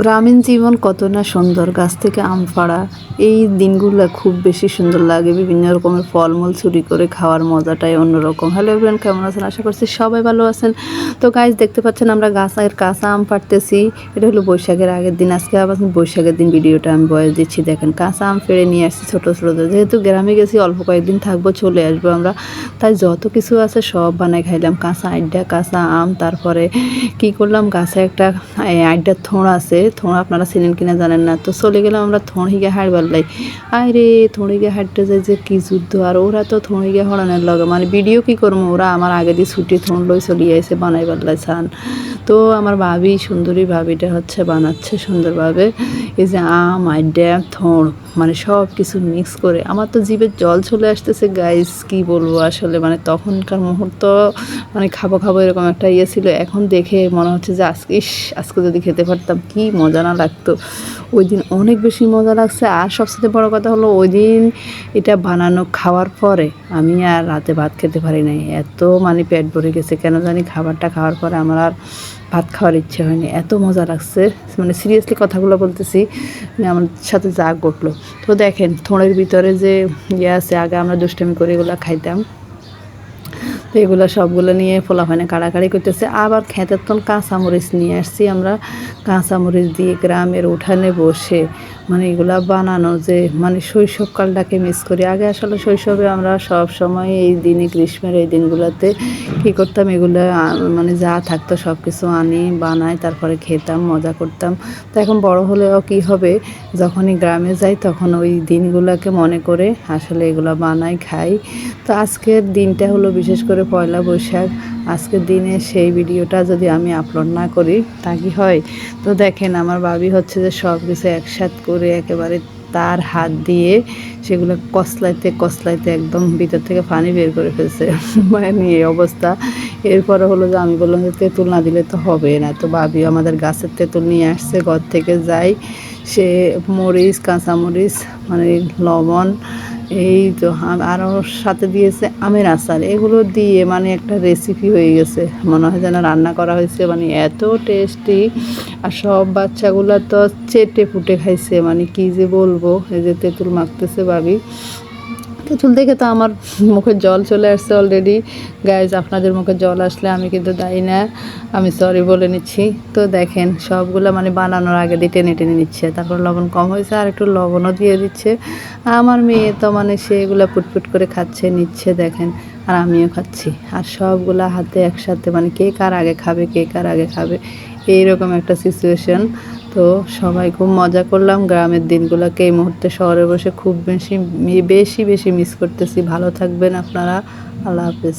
গ্রামীণ জীবন কত না সুন্দর। গাছ থেকে আম ফাড়া, এই দিনগুলো খুব বেশি সুন্দর লাগে। বিভিন্ন রকমের ফলমূল চুরি করে খাওয়ার মজাটাই অন্যরকম। হ্যালো এভরিওয়ান কেমন আছেন? আশা করছি সবাই ভালো আছেন। তো গাছ দেখতে পাচ্ছেন আমরা গাছের কাঁচা আম পাড়তেছি এটা হলো বৈশাখের আগের দিন। আজকে আবার বৈশাখের দিন ভিডিওটা আমি বয়স দিচ্ছি। দেখেন, কাঁচা আম ফেড়ে নিয়ে আসছি ছোটো ছোটো। যেহেতু গ্রামে গেছি, অল্প কয়েকদিন থাকব, চলে আসব আমরা। তাই যত কিছু আছে সব বানাই খাইলাম। কাঁচা আড্ডা, কাঁচা আম, তারপরে কি করলাম? গাছে একটা আড্ডার থোঁড় আছে। থোঁড় আপনারা চিনেন কিনা জানেন না। তো চলে গেলাম আমরা থোঁড়িকে হাড় বাল্লাই আরে থোঁড়িকে হাঁটতে যাই যে কি যুদ্ধ। আর ওরা তো থোঁড়িকে হরানোর লগে। মানে ভিডিও কি করব? ওরা আমার আগে দিয়ে ছুটি থোঁড় লই চলিয়ে এসে বানাই বাল্লাই ছান তো আমার ভাবি, সুন্দরী ভাবিটা হচ্ছে বানাচ্ছে সুন্দরভাবে। এই যে আম আড্ডা থোঁড় মানে সব কিছু মিক্স করে। আমার তো জিভের জল চলে আসতেছে গাইস কি বলব আসলে? মানে তখনকার মুহূর্ত মানে খাব খাব এরকম একটা ইয়ে ছিল। এখন দেখে মনে হচ্ছে যে, আজকে ইস, আজকে যদি খেতে পারতাম, কি মজা না লাগতো। ওই দিন অনেক বেশি মজা লাগছে। আর সবচেয়ে বড় কথা হলো ওই দিন এটা বানানো খাওয়ার পরে আমি আর রাতে ভাত খেতে পারি নাই। এত মানে পেট ভরে গেছে। কেন জানি খাবারটা খাওয়ার পরে আমার আর ভাত খাওয়ার ইচ্ছে হয়নি। এত মজা লাগছে। মানে সিরিয়াসলি কথাগুলো বলতেছি মানে আমার সাথে যা ঘটলো। তো দেখেন, থোঁড়ের ভিতরে যে ইয়ে আছে, আগে আমরা দুষ্টামি করে এগুলো খাইতাম। তো এগুলো সবগুলো নিয়ে ফোলাফানে কাড়াকাড়ি করতেছে। আবার খেতের তন কাঁচামরিচ নিয়ে আসছি আমরা। কাঁচামরিচ দিয়ে গ্রামের উঠানে বসে মানে এগুলা বানানো যে মানে শৈশবকালটাকে মিস করি। আগে আসলে শৈশবে আমরা সব সময় এই দিনে গ্রীষ্মের এই দিনগুলোতে কী করতাম? এগুলো মানে যা থাকতো সব কিছু আনি, বানাই, তারপরে খেতাম, মজা করতাম। তো এখন বড় হলেও কি হবে? যখনই গ্রামে যাই তখন ওই দিনগুলোকে মনে করে আসলে এগুলো বানাই, খাই। তো আজকের দিনটা হলো বিশেষ করে পয়লা বৈশাখ, আজকের দিনে সেই ভিডিওটা যদি আমি আপলোড না করি, তা কি হয়? তো দেখেন, আমার ভাবি হচ্ছে যে সব কিছু একসাথ করে একেবারে তার হাত দিয়ে সেগুলো কসলাইতে কসলাইতে একদম ভিতর থেকে পানি বের করে ফেলছে। মানে এই অবস্থা। এরপরে হলো যে আমি বললাম যে তেঁতুল না দিলে তো হবে না। তো ভাবি আমাদের গাছের তেঁতুল নিয়ে আসছে, ঘর থেকে যাই। সে মরিচ, কাঁচামরিচ মানে লবণ এই তো আরও সাথে দিয়েছে আমের আচার। এগুলো দিয়ে মানে একটা রেসিপি হয়ে গেছে। মনে হয় যেন রান্না করা হয়েছে। মানে এত টেস্টি আর সব বাচ্চাগুলো তো চেটে ফুটে খাইছে। মানে কি যে বলব? এই যে তেঁতুল মাখতেছে ভাবি। তেঁতুল দেখে তো আমার মুখে জল চলে আসছে অলরেডি গাইজ আপনাদের মুখে জল আসলে আমি কিন্তু দায়ী না। আমি সরি বলে নিচ্ছি। তো দেখেন, সবগুলো মানে বানানোর আগে দিয়ে টেনে টেনে নিচ্ছে। তারপর লবণ কম হয়েছে আর একটু লবণও দিয়ে দিচ্ছে। আমার মেয়ে তো মানে সেগুলো পুটপুট করে খাচ্ছে, নিচ্ছে, দেখেন। আর আমিও খাচ্ছি। আর সবগুলো হাতে একসাথে মানে কে কার আগে খাবে, কে কার আগে খাবে, এইরকম একটা সিচুয়েশন তো সবাই খুব মজা করলাম। গ্রামের দিনগুলোকে এই মুহূর্তে শহরে বসে খুব বেশি বেশি বেশি মিস করতেছি। ভালো থাকবেন আপনারা। আল্লাহ হাফেজ।